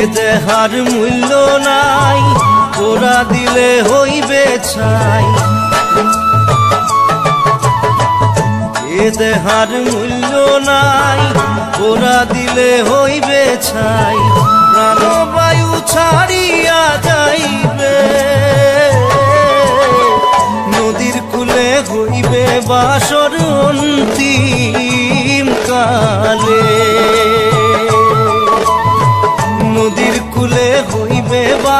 এ দেহার মূল্য নাই, ওরা দিলে হইবে ছাই। এ দেহার মূল্য নাই, ওরা দিলে হইবে ছাই। প্রাণবায়ু ছাড়িয়া যাইবে, নদীর কুলে হইবে বাসর অন্তিম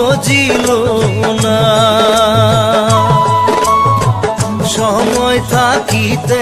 বুঝিল না সময় থাকিতে